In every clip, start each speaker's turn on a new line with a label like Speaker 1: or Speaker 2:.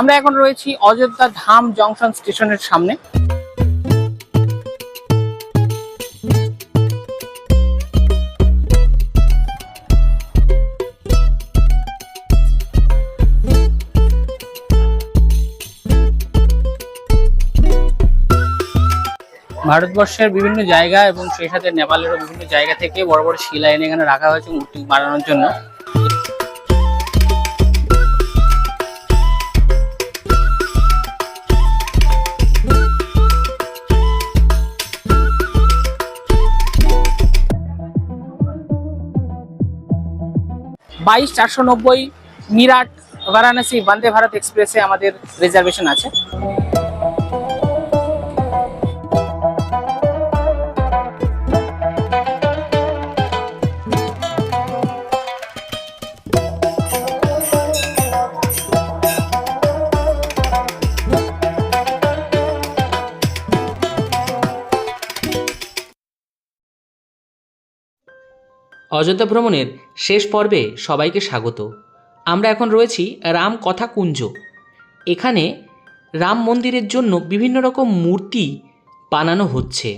Speaker 1: আমরা এখন রয়েছি অযোধ্যা ধাম জংশন স্টেশনের সামনে। ভারতবর্ষের বিভিন্ন জায়গা এবং সেই সাথে নেপালেরও বিভিন্ন জায়গা থেকে বড় বড় শিলা এনে এখানে রাখা হয়েছে মূর্তি বানানোর জন্য। বাইশ চারশো নব্বই মিরাট বারাণসী বন্দে ভারত এক্সপ্রেসে আমাদের রিজার্ভেশন আছে।
Speaker 2: অযোধ্যা ভ্রমণের শেষ পর্বে সবাইকে স্বাগত। আমরা এখন রয়েছি রাম কথা কুঞ্জ। এখানে রাম মন্দিরের জন্য বিভিন্ন রকম মূর্তি বানানো হচ্ছে।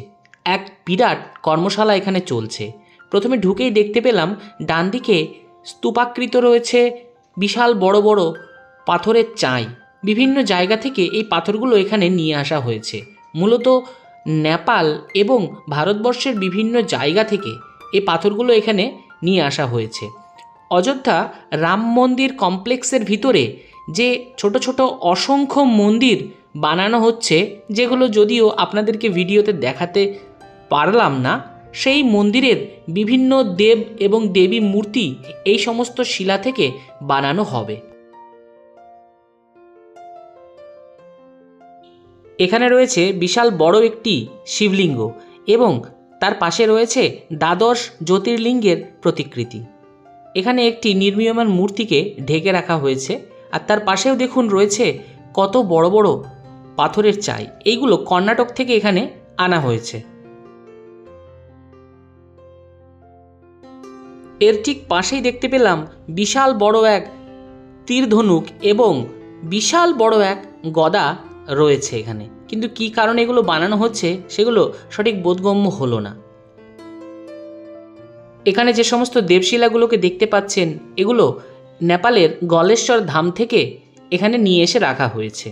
Speaker 2: এক বিরাট কর্মশালা এখানে চলছে। প্রথমে ঢুকেই দেখতে পেলাম ডান দিকে স্তূপাকৃত রয়েছে বিশাল বড় বড় পাথরের চাই। বিভিন্ন জায়গা থেকে এই পাথরগুলো এখানে নিয়ে আসা হয়েছে। মূলত নেপাল এবং ভারতবর্ষের বিভিন্ন জায়গা থেকে এই পাথরগুলো এখানে নিয়ে আসা হয়েছে। অযোধ্যা রাম মন্দির কমপ্লেক্সের ভিতরে যে ছোট ছোট অসংখ্য মন্দির বানানো হচ্ছে, যেগুলো যদিও আপনাদেরকে ভিডিওতে দেখাতে পারলাম না, সেই মন্দিরের বিভিন্ন দেব এবং দেবী মূর্তি এই সমস্ত শিলা থেকে বানানো হবে। এখানে রয়েছে বিশাল বড় একটি শিবলিঙ্গ এবং তার পাশে রয়েছে দ্বাদশ জ্যোতির্লিঙ্গের প্রতিকৃতি। এখানে একটি নির্মীয়মান মূর্তিকে ঢেকে রাখা হয়েছে আর তার পাশেও দেখুন রয়েছে কত বড় বড় পাথরের চাই। এইগুলো কর্ণাটক থেকে এখানে আনা হয়েছে। এর ঠিক পাশেই দেখতে পেলাম বিশাল বড় এক তীরধনুক এবং বিশাল বড় এক গদা রয়েছে এখানে। কিন্তু কি কারণে এগুলো বানানো হচ্ছে সেগুলো সঠিক বোধগম্য হলো না। এখানে যে সমস্ত দেবশিলাগুলোকে দেখতে পাচ্ছেন, এগুলো নেপালের গলেশ্বর ধাম থেকে এখানে নিয়ে এসে রাখা হয়েছে।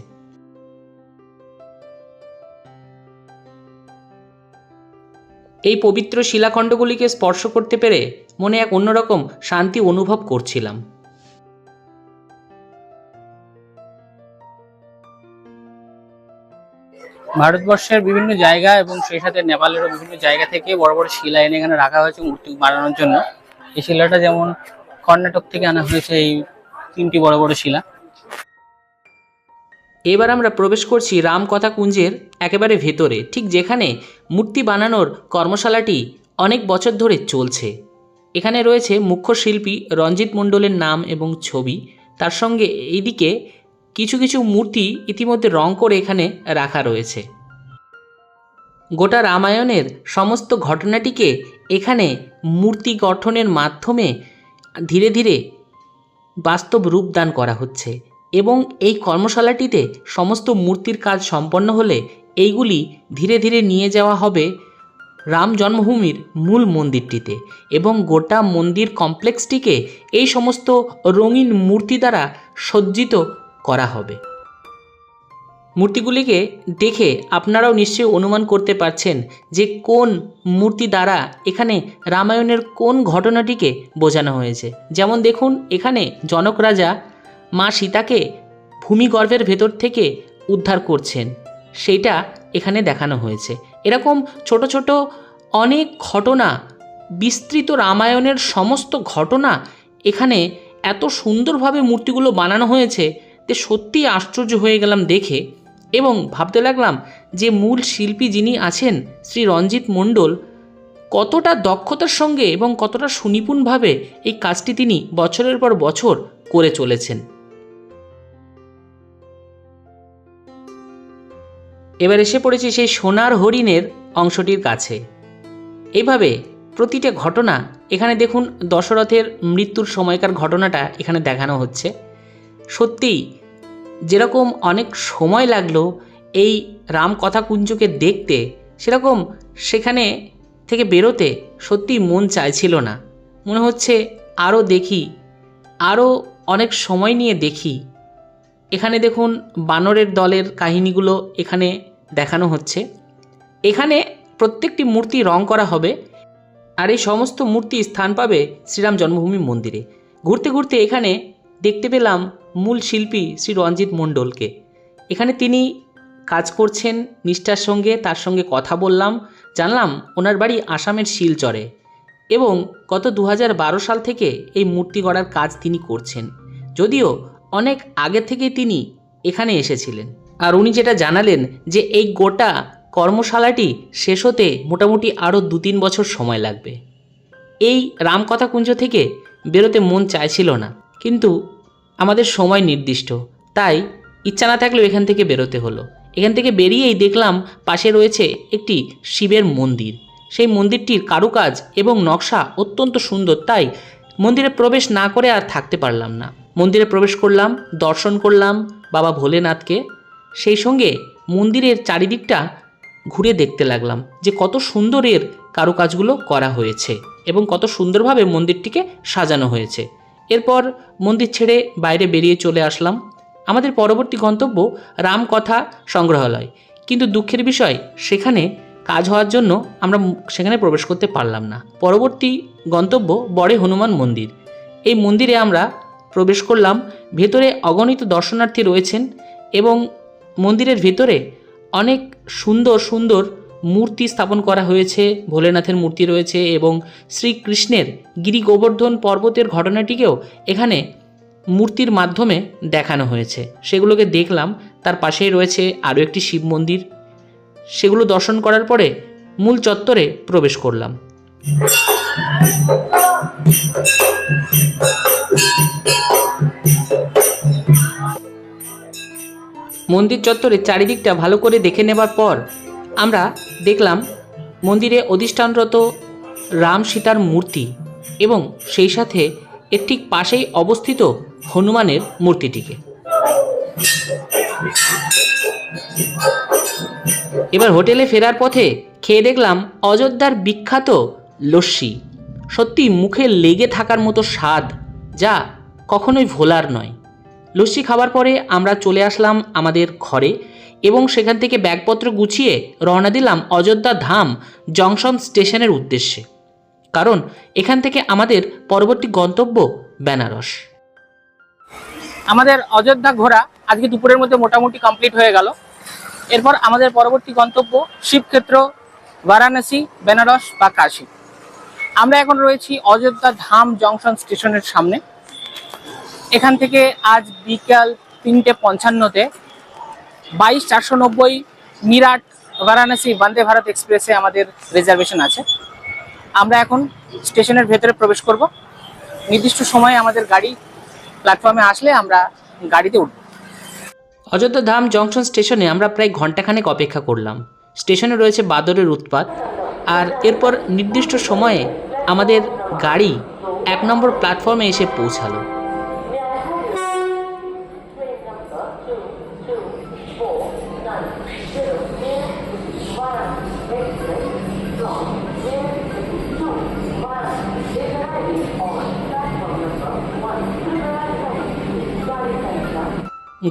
Speaker 2: এই পবিত্র শিলাখণ্ডগুলিকে স্পর্শ করতে পেরে মনে এক অন্যরকম শান্তি অনুভব করছিলাম।
Speaker 1: ভারতবর্ষের বিভিন্ন জায়গা এবং সেই সাথে নেপালেরও বিভিন্ন জায়গা থেকে বড় বড় শিলা এনে এখানে রাখা হয়েছে মূর্তি বানানোর জন্য। এই শিলাটা যেমন কর্ণাটক থেকে আনা হয়েছে এই তিনটি বড় বড় শিলা।
Speaker 2: এবার আমরা প্রবেশ করছি রামকথা কুঞ্জের একেবারে ভেতরে, ঠিক যেখানে মূর্তি বানানোর কর্মশালাটি অনেক বছর ধরে চলছে। এখানে রয়েছে মুখ্য শিল্পী রঞ্জিত মণ্ডলের নাম এবং ছবি। তার সঙ্গে এইদিকে কিছু কিছু মূর্তি ইতিমধ্যে রং করে এখানে রাখা রয়েছে। গোটা রামায়ণের সমস্ত ঘটনাটিকে এখানে মূর্তি গঠনের মাধ্যমে ধীরে ধীরে বাস্তব রূপ দান করা হচ্ছে এবং এই কর্মশালাটিতে সমস্ত মূর্তির কাজ সম্পন্ন হলে এইগুলি ধীরে ধীরে নিয়ে যাওয়া হবে রাম জন্মভূমির মূল মন্দিরটিতে এবং গোটা মন্দির কমপ্লেক্সটিকে এই সমস্ত রঙিন মূর্তি দ্বারা সজ্জিত করা হবে। মূর্তিগুলিকে দেখে আপনারাও নিশ্চয়ই অনুমান করতে পারছেন যে কোন মূর্তি দ্বারা এখানে রামায়ণের কোন ঘটনাটিকে বোঝানো হয়েছে। যেমন দেখুন, এখানে জনক রাজা মা সীতাকে ভূমিগর্ভের ভেতর থেকে উদ্ধার করছেন। সেইটা এখানে দেখানো হয়েছে। এরকম ছোট ছোট অনেক ঘটনা, বিস্তৃত রামায়ণের সমস্ত ঘটনা এখানে এত সুন্দরভাবে মূর্তিগুলো বানানো হয়েছে যে সত্যিই আশ্চর্য হয়ে গেলাম দেখে এবং ভাবতে লাগলাম যে মূল শিল্পী যিনি আছেন শ্রী রঞ্জিত মণ্ডল কতটা দক্ষতার সঙ্গে এবং কতটা সুনিপুণভাবে এই কাজটি তিনি বছরের পর বছর করে চলেছেন। এবার এসে পড়েছি সেই সোনার হরিণের অংশটির কাছে। এইভাবে প্রতিটা ঘটনা, এখানে দেখুন দশরথের মৃত্যুর সময়কার ঘটনাটা এখানে দেখানো হচ্ছে। সত্যিই যেরকম অনেক সময় লাগল এই রামকথা কুঞ্জকে দেখতে, সেরকম সেখানে থেকে বেরোতে সত্যি মন চাইছিল না। মনে হচ্ছে আরও দেখি আরও অনেক সময় নিয়ে দেখি। এখানে দেখুন বানরের দলের কাহিনীগুলো এখানে দেখানো হচ্ছে। এখানে প্রত্যেকটি মূর্তি রং করা হবে আর এই সমস্ত মূর্তি স্থান পাবে শ্রীরাম জন্মভূমি মন্দিরে। ঘুরতে ঘুরতে এখানে দেখতে পেলাম মূল শিল্পী শ্রী রঞ্জিত মণ্ডলকে। এখানে তিনি কাজ করছেন, নিষ্ঠার সঙ্গে, তার সঙ্গে কথা বললাম, জানলাম ওনার বাড়ি আসামের শিলচরে এবং গত দু হাজার বারো সাল থেকে এই মূর্তি গড়ার কাজ তিনি করছেন। যদিও অনেক আগে থেকে তিনি এখানে এসেছিলেন। আর উনি যেটা জানালেন যে এই গোটা কর্মশালাটি শেষ হতে মোটামুটি আরও দু তিন বছর সময় লাগবে। এই রামকথা কুঞ্জ থেকে বেরোতে মন চাইছিল না। কিন্তু আমাদের সময় নির্দিষ্ট। তাই ইচ্ছা না থাকলেও এখান থেকে বেরোতে হলো। এখান থেকে বেরিয়েই দেখলাম পাশে রয়েছে একটি শিবের মন্দির। সেই মন্দিরটির কারুকাজ এবং নকশা অত্যন্ত সুন্দর, তাই মন্দিরে প্রবেশ না করে আর থাকতে পারলাম না। মন্দিরে প্রবেশ করলাম, দর্শন করলাম বাবা ভোলেনাথকে। সেই সঙ্গে মন্দিরের চারিদিকটা ঘুরে দেখতে লাগলাম যে কত সুন্দরের কারুকাজগুলো করা হয়েছে এবং কত সুন্দরভাবে মন্দিরটিকে সাজানো হয়েছে। এরপর মন্দির ছেড়ে বাইরে বেরিয়ে চলে আসলাম। আমাদের পরবর্তী গন্তব্য রামকথা সংগ্রহালয়। কিন্তু দুঃখের বিষয়, সেখানে কাজ হওয়ার জন্য আমরা সেখানে প্রবেশ করতে পারলাম না। পরবর্তী গন্তব্য বড়ে হনুমান মন্দির। এই মন্দিরে আমরা প্রবেশ করলাম, ভেতরে অগণিত দর্শনার্থী রয়েছেন এবং মন্দিরের ভেতরে অনেক সুন্দর সুন্দর মূর্তি স্থাপন করা হয়েছে, ভোলেনাথের মূর্তি রয়েছে এবং শ্রীকৃষ্ণের গিরি গোবর্ধন পর্বতের ঘটনাটিকেও এখানে মূর্তির মাধ্যমে দেখানো হয়েছে। সেগুলোকে দেখলাম, তার পাশেই রয়েছে আরও একটি শিব মন্দির। সেগুলো দর্শন করার পরে মূল চত্বরে প্রবেশ করলাম। মন্দির চত্বরে চারিদিকটা ভালো করে দেখে নেবার পর আমরা দেখলাম মন্দিরে অধিষ্ঠানরত রাম সীতার মূর্তি এবং সেই সাথে এর ঠিক পাশেই অবস্থিত হনুমানের মূর্তিটিকে। এবার হোটেলে ফেরার পথে খেয়ে দেখলাম অযোধ্যার বিখ্যাত লস্যি। সত্যি মুখে লেগে থাকার মতো স্বাদ যা কখনোই ভোলার নয়। লস্যি খাবার পরে আমরা চলে আসলাম আমাদের ঘরে এবং সেখান থেকে ব্যাগপত্র গুছিয়ে রওনা দিলাম অযোধ্যা ধাম জংশন স্টেশনের উদ্দেশ্যে। কারণ এখান থেকে আমাদের পরবর্তী গন্তব্য বেনারস।
Speaker 1: আমাদের অযোধ্যা ঘোরা আজকে দুপুরের মধ্যে মোটামুটি কমপ্লিট হয়ে গেল। এরপর আমাদের পরবর্তী গন্তব্য শিবক্ষেত্র, বারাণসী, বেনারস বা কাশী। আমরা এখন রয়েছি অযোধ্যা ধাম জংশন স্টেশনের সামনে। এখান থেকে আজ বিকাল তিনটে পঞ্চান্নতে বাইশ চারশো নব্বই মিরাট বারাণসী বন্দে ভারত এক্সপ্রেসে আমাদের রিজার্ভেশন আছে। আমরা এখন স্টেশনের ভেতরে প্রবেশ করব। নির্দিষ্ট সময়ে আমাদের গাড়ি প্ল্যাটফর্মে আসলে আমরা গাড়িতে উঠব।
Speaker 2: অযোধ্যা ধাম জংশন স্টেশনে আমরা প্রায় ঘন্টাখানেক অপেক্ষা করলাম। স্টেশনে রয়েছে বাদরের উৎপাত। আর এরপর নির্দিষ্ট সময়ে আমাদের গাড়ি এক নম্বর প্ল্যাটফর্মে এসে পৌঁছালো।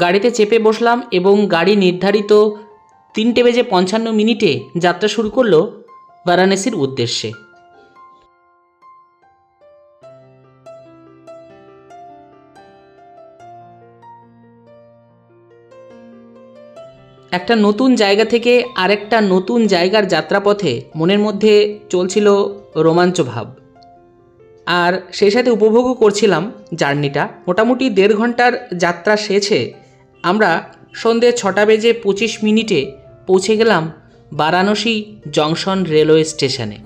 Speaker 2: গাড়িতে চেপে বসলাম এবং গাড়ি নির্ধারিত তিনটে বেজে পঞ্চান্ন মিনিটে যাত্রা শুরু করল বারাণসীর উদ্দেশ্যে। একটা নতুন জায়গা থেকে আরেকটা নতুন জায়গার যাত্রাপথে মনের মধ্যে চলছিল রোমাঞ্চ ভাব। আর সেই সাথে উপভোগও করছিলাম জার্নিটা। মোটামুটি দেড় ঘণ্টার যাত্রা শেষে আমরা সন্ধে ছটা বেজে পঁচিশ মিনিটে পৌঁছে গেলাম বারাণসী জংশন রেলওয়ে স্টেশনে।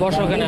Speaker 1: বসো ওখানে।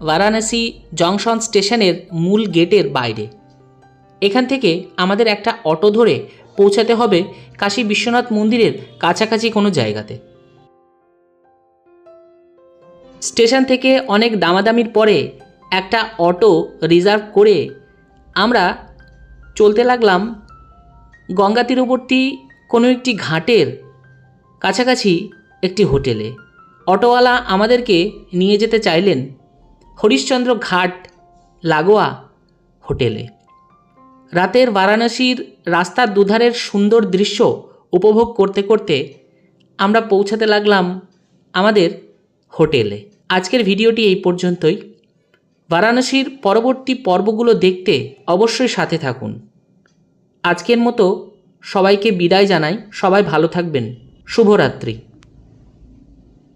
Speaker 2: বারাণসী জংশন স্টেশনের মূল গেটের বাইরে। এখান থেকে আমাদের একটা অটো ধরে পৌঁছাতে হবে কাশী বিশ্বনাথ মন্দিরের কাছাকাছি কোনো জায়গাতে। স্টেশন থেকে অনেক দামাদামির পরে একটা অটো রিজার্ভ করে আমরা চলতে লাগলাম গঙ্গা তীরবর্তী কোনো একটি ঘাটের কাছাকাছি একটি হোটেলে। অটোওয়ালা আমাদেরকে নিয়ে যেতে চাইলেন হরিশ্চন্দ্র ঘাট লাগোয়া হোটেলে। রাতের বারাণসীর রাস্তার দুধারের সুন্দর দৃশ্য উপভোগ করতে করতে আমরা পৌঁছাতে লাগলাম আমাদের হোটেলে। আজকের ভিডিওটি এই পর্যন্তই। বারাণসীর পরবর্তী পর্বগুলো দেখতে অবশ্যই সাথে থাকুন। আজকের মতো সবাইকে বিদায় জানাই। সবাই ভালো থাকবেন। শুভরাত্রি।